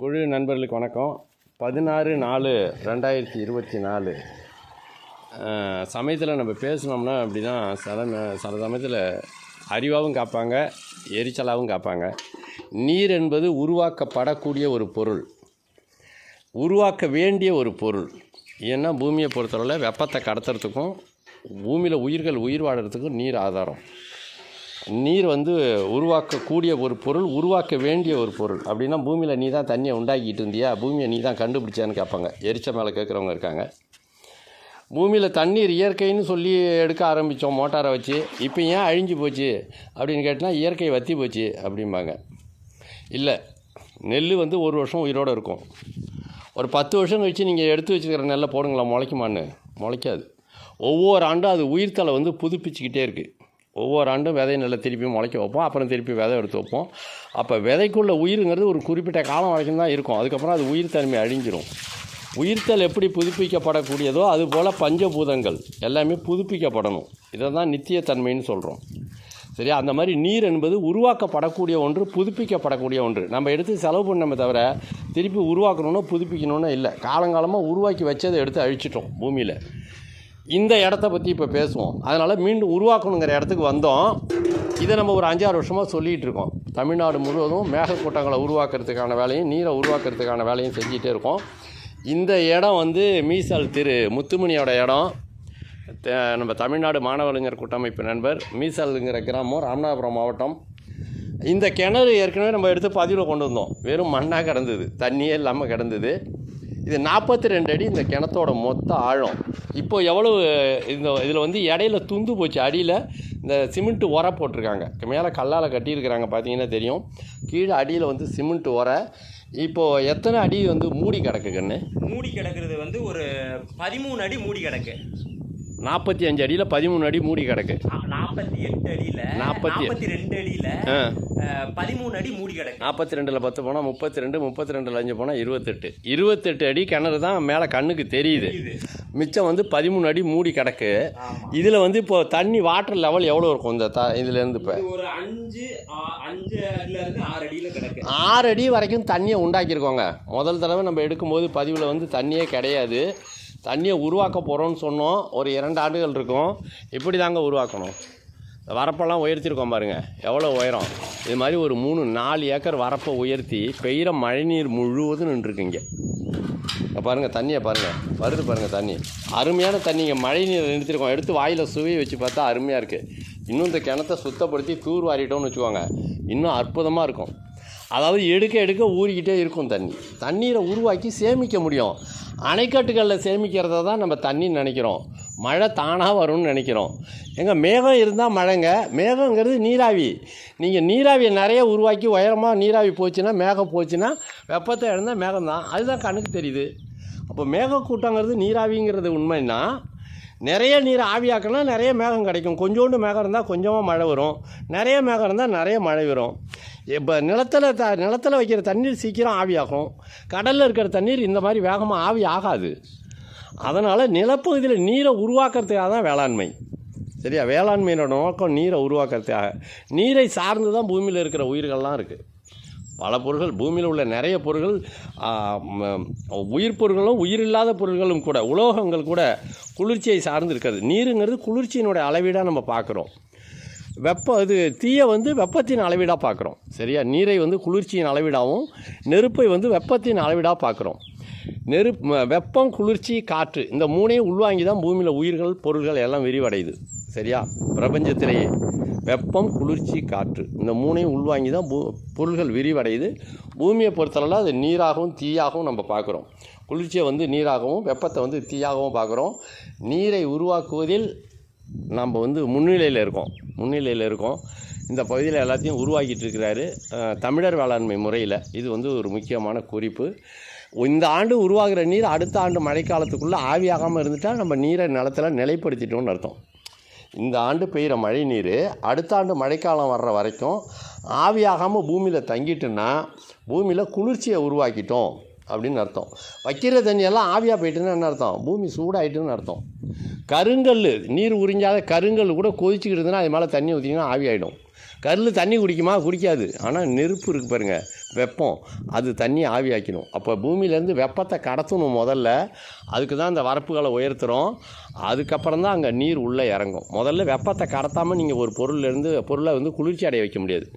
குழு நண்பர்களுக்கு வணக்கம். பதினாறு நாலு ரெண்டாயிரத்தி இருபத்தி நாலு. சமயத்தில் நம்ம பேசினோம்னா அப்படி தான் சில சில சமயத்தில் அறிவாகவும் காப்பாங்க எரிச்சலாகவும் காப்பாங்க. நீர் என்பது உருவாக்கப்படக்கூடிய ஒரு பொருள். உருவாக்க வேண்டிய ஒரு பொருள். ஏன்னா பூமியை பொறுத்தளவில் வெப்பத்தை கடத்துறதுக்கும் பூமியில் உயிர்கள் உயிர் வாழறதுக்கும் நீர் ஆதாரம். நீர் வந்து உருவாக்கக்கூடிய ஒரு பொருள் உருவாக்க வேண்டிய ஒரு பொருள். அப்படின்னா பூமியில் நீ தான் தண்ணியை உண்டாக்கிட்டு இருந்தியா? பூமியை நீ தான் கண்டுபிடிச்சான்னு கேட்பாங்க. எரிச்ச மேலே கேட்குறவங்க இருக்காங்க. பூமியில் தண்ணீர் இயற்கைன்னு சொல்லி எடுக்க ஆரம்பித்தோம் மோட்டாரை வச்சு. இப்போ ஏன் அழிஞ்சு போச்சு? அப்படின்னு கேட்டால் இயற்கை வத்தி போச்சு அப்படிம்பாங்க. இல்லை நெல் வந்து ஒரு வருஷம் உயிரோடு இருக்கும். ஒரு பத்து வருஷம் கழிச்சு நீங்கள் எடுத்து வச்சுக்கிற நெல்லை போடுங்களா முளைக்குமான்னு. முளைக்காது. ஒவ்வொரு ஆண்டும் அது உயிர்த்தலை வந்து புதுப்பிச்சுக்கிட்டே இருக்குது ஒவ்வொரு ஆண்டும் விதை நல்லா திருப்பி முளைக்க வைப்போம். அப்புறம் திருப்பி விதை எடுத்து வைப்போம். அப்போ விதைக்குள்ள உயிருங்கிறது ஒரு குறிப்பிட்ட காலம் வரைக்கும் தான் இருக்கும். அதுக்கப்புறம் அது உயிர் தன்மை அழிஞ்சிரும். உயிர்த்தல் எப்படி புதுப்பிக்கப்படக்கூடியதோ அதுபோல் பஞ்சபூதங்கள் எல்லாமே புதுப்பிக்கப்படணும். இதை தான் நித்தியத்தன்மைன்னு சொல்கிறோம் சரியா? அந்த மாதிரி நீர் என்பது உருவாக்கப்படக்கூடிய ஒன்று புதுப்பிக்கப்படக்கூடிய ஒன்று. நம்ம எடுத்து செலவு பண்ணமே தவிர திருப்பி உருவாக்கணும்னு புதுப்பிக்கணும்னு இல்லை. காலங்காலமாக உருவாக்கி வச்சதை எடுத்து அழிச்சிட்டோம் பூமியில். இந்த இடத்த பற்றி இப்போ பேசுவோம். அதனால் மீண்டும் உருவாக்கணுங்கிற இடத்துக்கு வந்தோம். இதை நம்ம ஒரு அஞ்சாறு வருஷமாக சொல்லிகிட்டு இருக்கோம். தமிழ்நாடு முழுவதும் மேகக்கூட்டங்களை உருவாக்குறதுக்கான வேலையும் நீரை உருவாக்குறதுக்கான வேலையும் செஞ்சிகிட்டே இருக்கோம். இந்த இடம் வந்து மீசால் திரு முத்துமணியோட இடம். த- நம்ம தமிழ்நாடு மாணவறிஞர் கூட்டமைப்பு நண்பர் மீசல்ங்கிற கிராமம் ராமநாதபுரம் மாவட்டம். இந்த கிணறு ஏற்கனவே நம்ம எடுத்து பதிவில் கொண்டு வந்தோம். வெறும் மண்ணாக கிடந்தது. தண்ணியே இல்லாமல் கிடந்தது. இது நாற்பத்தி ரெண்டு அடி இந்த கிணத்தோட மொத்த ஆழம். இப்போ எவ்வளவு இந்த இதில் வந்து இடையில துந்து போச்சு. அடியில் இந்த சிமெண்ட் உர போட்டிருக்காங்க. மேலே கல்லால் கட்டியிருக்கிறாங்க பார்த்தீங்கன்னா தெரியும். கீழே அடியில் வந்து சிமெண்ட் உர. இப்போது எத்தனை அடி வந்து மூடி கிடக்கு கண்ணு? மூடி கிடக்கிறது வந்து ஒரு பதிமூணு அடி மூடி கிடக்கு. நாற்பத்தி அஞ்சு அடியில் பதிமூணு அடி மூடி கிடக்கு. நாற்பத்தி எட்டு அடியில நாற்பத்தி- ரெண்டு அடியில பதிமூணு அடி மூடி கிடக்கு. நாற்பத்தி ரெண்டில் பத்து போனால் முப்பத்தி ரெண்டு முப்பத்தி ரெண்டில் அஞ்சு போனால் இருபத்தெட்டு. இருபத்தெட்டு அடி கிணறு தான் மேலே கண்ணுக்கு தெரியுது. மிச்சம் வந்து பதிமூணு அடி மூடி கிடக்கு. இதில் வந்து இப்போ தண்ணி வாட்டர் லெவல் எவ்வளோ இருக்கும் இந்த த இதுலேருந்து இப்போ? ஒரு அஞ்சு அஞ்சு அடியில இருந்து ஆறு அடியில கிடக்கு. ஆறு அடி வரைக்கும் தண்ணியை உண்டாக்கியிருக்கோங்க. முதல் தடவை நம்ம எடுக்கும்போது பதிவில் வந்து தண்ணியே கிடையாது. தண்ணியை உருவாக்க போகிறோம்னு சொன்னோம். ஒரு இரண்டு ஆண்டுகள் இருக்கும். இப்படி தாங்க உருவாக்கணும். வரப்பெல்லாம் உயர்த்திருக்கோம் பாருங்கள் எவ்வளோ உயரம்? இது மாதிரி ஒரு மூணு நாலு ஏக்கர் வரப்பை உயர்த்தி பெய்கிற மழைநீர் முழுவதும் நின்றுருக்குங்க இங்கே. பாருங்கள் தண்ணியை பாருங்கள் வருது பாருங்கள் தண்ணி. அருமையான தண்ணிங்க மழை நீர் நிறுத்திருக்கோம். எடுத்து வாயில் சுவையை வச்சு பார்த்தா அருமையாக இருக்குது இன்னும் இந்த கிணத்தை சுத்தப்படுத்தி தூர் வாரிட்டோம்னு வச்சுக்கோங்க. இன்னும் அற்புதமாக இருக்கும். அதாவது எடுக்க எடுக்க ஊறிக்கிட்டே இருக்கும் தண்ணி. தண்ணீரை உருவாக்கி சேமிக்க முடியும். அணைக்கட்டுகளில் சேமிக்கிறத தான் நம்ம தண்ணின்னு நினைக்கிறோம். மழை தானாக வரும்னு நினைக்கிறோம். எங்கள் மேகம் இருந்தால் மழைங்க. மேகங்கிறது நீராவி. நீங்கள் நீராவியை நிறைய உருவாக்கி உயரமாக நீராவி போச்சுன்னா மேகம் போச்சுன்னா வெப்பத்தை இழந்தால் மேகம் தான். அதுதான் கண்ணுக்கு தெரியுது. அப்போ மேகக்கூட்டங்கிறது நீராவிங்கிறது உண்மைன்னா நிறைய நீர் ஆவியாக்கினா நிறைய மேகம் கிடைக்கும். கொஞ்சோண்டு மேகம் இருந்தால் கொஞ்சமாக மழை வரும். நிறைய மேகம் இருந்தால் நிறைய மழை வரும். இப்போ நிலத்தில் த நிலத்தில் வைக்கிற தண்ணீர் சீக்கிரம் ஆவியாகும். கடலில் இருக்கிற தண்ணீர் இந்த மாதிரி வேகமாக ஆவி ஆகாது. அதனால் நிலப்பகுதியில் நீரை உருவாக்குறதுக்காக தான் வேளாண்மை. சரியா? வேளாண்மையினோட நோக்கம் நீரை உருவாக்குறதுக்காக. நீரை சார்ந்து தான் பூமியில் இருக்கிற உயிர்கள்லாம் இருக்குது பல பொருள்கள் பூமியில் உள்ள நிறைய பொருள்கள் உயிர் பொருள்களும் உயிரில்லாத பொருள்களும் கூட உலோகங்கள் கூட குளிர்ச்சியை சார்ந்து இருக்கிறது நீருங்கிறது குளிர்ச்சியினுடைய அளவீடாக நம்ம பார்க்குறோம். வெப்பம் இது தீயை வந்து வெப்பத்தின் அளவீடாக பார்க்குறோம். சரியா? நீரை வந்து குளிர்ச்சியின் அளவீடாகவும் நெருப்பை வந்து வெப்பத்தின் அளவீடாக பார்க்குறோம். நெருப் வெப்பம் குளிர்ச்சி காற்று இந்த மூணையும் உள்வாங்கி தான் பூமியில் உயிர்கள் பொருள்கள் எல்லாம் விரிவடையுது. சரியா? பிரபஞ்சத்திலேயே வெப்பம் குளிர்ச்சி காற்று இந்த மூணையும் உள்வாங்கி தான் பூ பொருள்கள் விரிவடையுது. பூமியை பொறுத்தளவில் அது நீராகவும் தீயாகவும் நம்ம பார்க்குறோம். குளிர்ச்சியை வந்து நீராகவும் வெப்பத்தை வந்து தீயாகவும் பார்க்குறோம். நீரை உருவாக்குவதில் நம்ம வந்து முன்னிலையில் இருக்கோம். முன்னிலையில் இருக்கோம். இந்த பகுதியில் எல்லாத்தையும் உருவாக்கிட்டு இருக்கிறாரு தமிழர் வேளாண்மை முறையில். இது வந்து ஒரு முக்கியமான குறிப்பு. இந்த ஆண்டு உருவாகிற நீர் அடுத்த ஆண்டு மழைக்காலத்துக்குள்ளே ஆவியாகாமல் இருந்துட்டால் நம்ம நீரை நிலத்தில் நிலைப்படுத்திட்டோம்னு அர்த்தம். இந்த ஆண்டு பெய்கிற மழை நீர் அடுத்த ஆண்டு மழைக்காலம் வர்ற வரைக்கும் ஆவியாகாமல் பூமியில் தங்கிட்டுன்னா பூமியில் குளிர்ச்சியை உருவாக்கிட்டோம் அப்படின்னு அர்த்தம். வைக்கிற தண்ணியெல்லாம் ஆவியாக போயிட்டுன்னு என்ன அர்த்தம்? பூமி சூடாயிட்டுன்னு அர்த்தம். கருங்கல் நீர் உறிஞ்சாத கருங்கல் கூட கொதிச்சுக்கிட்டு இருந்ததுன்னா அது மேலே தண்ணி ஊற்றிங்கன்னா ஆவியாயிடும். கல் தண்ணி குடிக்குமா? குடிக்காது. ஆனால் நெருப்பு இருக்கு பாருங்க. வெப்பம். அது தண்ணி ஆவியாக்கணும் அப்போ பூமியிலேருந்து வெப்பத்தை கடத்தணும் முதல்ல. அதுக்கு தான் இந்த வரப்புகளை உயர்த்துகிறோம் அதுக்கப்புறம் தான் அங்கே நீர் உள்ளே இறங்கும். முதல்ல வெப்பத்தை கடத்தாமல் நீங்கள் ஒரு பொருள்லேருந்து பொருளை வந்து குளிர்ச்சி அடைய வைக்க முடியாது.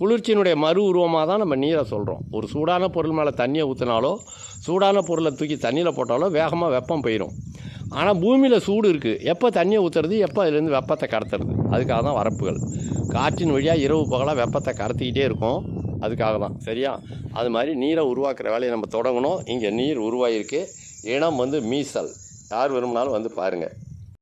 குளிர்ச்சியினுடைய மறு உருவமாக தான் நம்ம நீரை சொல்கிறோம் ஒரு சூடான பொருள் மேலே தண்ணியை ஊற்றினாலோ சூடான பொருளை தூக்கி தண்ணியில் போட்டாலோ வேகமாக வெப்பம் போயிடும் ஆனால் பூமியில் சூடு இருக்குது எப்போ தண்ணியை ஊற்றுறது எப்போ அதுலேருந்து வெப்பத்தை கடத்துறது? அதுக்காக தான் வரப்புகள். காற்றின் வழியாக இரவு பகலாக வெப்பத்தை கடத்திக்கிட்டே இருக்கும். அதுக்காக தான் சரியா? அது மாதிரி நீரை உருவாக்குற வேலையை நம்ம தொடங்கணும். இங்கே நீர் உருவாகிருக்கு இனம் வந்து மீசல். யார் விரும்பினாலும் வந்து பாருங்கள்